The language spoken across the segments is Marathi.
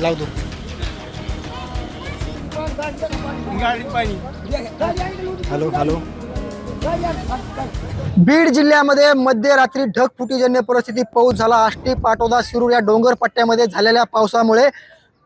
लावतो. हॅलो हॅलो बीड जिल्ह्यामध्ये मध्यरात्री ढगफुटीजन्य परिस्थिती पाऊस झाला. आष्टी पाटोदा शिरूर या डोंगर पट्ट्यामध्ये झालेल्या पावसामुळे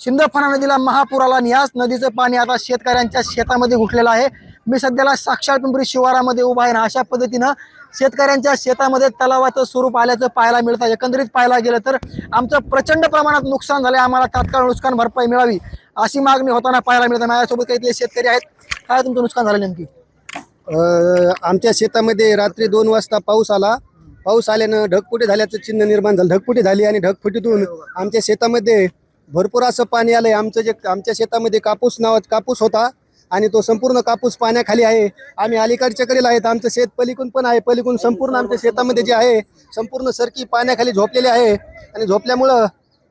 सिंदफणा नदीला महापूर आला आणि याच नदीचं पाणी आता शेतकऱ्यांच्या शेतामध्ये घुसलेलं आहे. मी सध्याला साक्षात पिंपरी शिवारामध्ये उभा आहे ना अशा पद्धतीनं शेतकऱ्यांच्या शेतामध्ये तलावाचं स्वरूप आल्याचं पाहायला मिळतं एकंदरीत पाहायला गेलं तर आमचं प्रचंड प्रमाणात नुकसान झालं आम्हाला तात्काळ नुकसान भरपाई मिळावी अशी मागणी होताना पाहायला मिळते माझ्यासोबत काही इथले शेतकरी आहेत. काय तुमचं नुकसान झालं नेमकी? आमच्या शेतामध्ये रात्री दोन वाजता पाऊस आला. पाऊस आल्यानं ढगफुटी झाल्याचं चिन्ह निर्माण झालं. ढगफुटी झाली आणि ढगफुटीतून आमच्या शेतामध्ये भरपूर असं पाणी आलंय. आमचं जे आमच्या शेतामध्ये कापूस नावाचा कापूस होता आणि तो संपूर्ण कापूस पाण्याखाली आहे. आम्ही अलीकडच्या कडेला आहेत. आमचं शेत पलीकडून पण आहे. पलीकडून संपूर्ण आमच्या शेतामध्ये जे आहे संपूर्ण सरकी पाण्याखाली झोपलेले आहे. आणि झोपल्यामुळं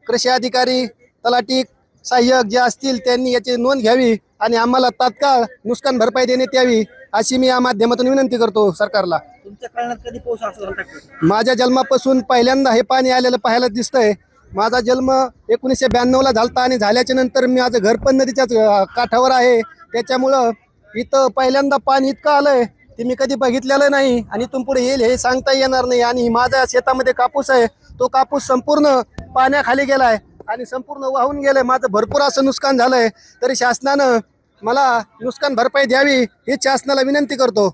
कृषी अधिकारी तलाठी सहाय्यक जे असतील त्यांनी याची नोंद घ्यावी आणि आम्हाला तात्काळ नुकसान भरपाई देण्यात यावी अशी मी या माध्यमातून विनंती करतो सरकारला. तुमच्या कधी माझ्या जन्मापासून पहिल्यांदा हे पाणी आलेलं पाहायला दिसतंय. माझा जन्म एकोणीसशे ब्याण्णवला झालता आणि झाल्याच्यानंतर मी माझं घर पण नदीच्याच काठावर आहे. त्याच्यामुळं इथं पहिल्यांदा पाणी इतकं आलंय ते मी कधी बघितलेलं नाही आणि इथून पुढे येईल हे सांगता येणार नाही. आणि माझ्या शेतामध्ये कापूस आहे. तो कापूस संपूर्ण पाण्याखाली गेलाय आणि संपूर्ण वाहून गेलंय. माझं भरपूर असं नुकसान झालंय. तरी शासनानं मला नुकसान भरपाई द्यावी ही शासनाला विनंती करतो.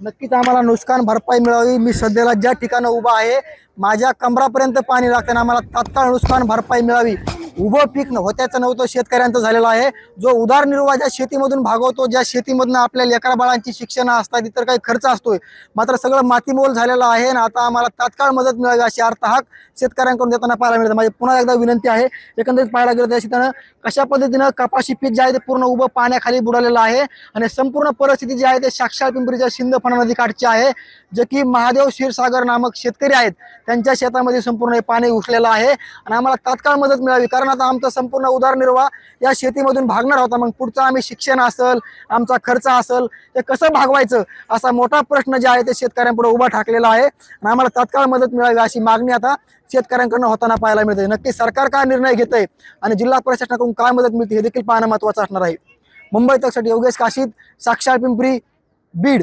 नक्कीच आम्हाला नुकसान भरपाई मिळावी. मी सध्याला ज्या ठिकाणी उभा आहे माझ्या कमरापर्यंत पाणी लागताना आम्हाला तात्काळ नुकसान भरपाई मिळावी. उभं पीक न होत्याचं नव्हतं शेतकऱ्यांचं झालेलं आहे. जो उदारनिर्वाह ज्या शेतीमधून भागवतो ज्या शेतीमधून आपल्या लेकरा बाळांची शिक्षण असतात इतर काही खर्च असतोय मात्र सगळं मातीमोल झालेलं आहे आणि आता आम्हाला तात्काळ मदत मिळावी अशी अर्थहाक शेतकऱ्यांकडून देताना पाहायला मिळतं. माझी पुन्हा एकदा विनंती आहे एकंदरीत पाहायला गेलं तर या शेतानं कशा पद्धतीनं कपाशी पीक जे आहे ते पूर्ण उभं पाण्याखाली बुडालेलं आहे आणि संपूर्ण परिस्थिती जी आहे ते साक्षात पिंपरीच्या शिंदफणा नदी काठची आहे जे की महादेव क्षीरसागर नामक शेतकरी आहेत त्यांच्या शेतामध्ये संपूर्ण हे पाणी उठलेलं आहे आणि आम्हाला तात्काळ मदत मिळावी. कारण आता आमचा संपूर्ण उदरनिर्वाह या शेतीमधून भागणार होता. मग पुढचा आम्ही शिक्षण असेल आमचा खर्च असेल ते कसं भागवायचं असा मोठा प्रश्न जे आहे ते शेतकऱ्यांपुढे उभा ठाकलेला आहे. आणि आम्हाला तात्काळ मदत मिळावी अशी मागणी आता शेतकऱ्यांकडून होताना पाहायला मिळते. नक्की सरकार काय निर्णय घेत आहे आणि जिल्हा प्रशासनाकडून काय मदत मिळते हे देखील पाहणं महत्वाचं असणार आहे. मुंबई तकसाठी योगेश काशीद साक्षात पिंपरी बीड.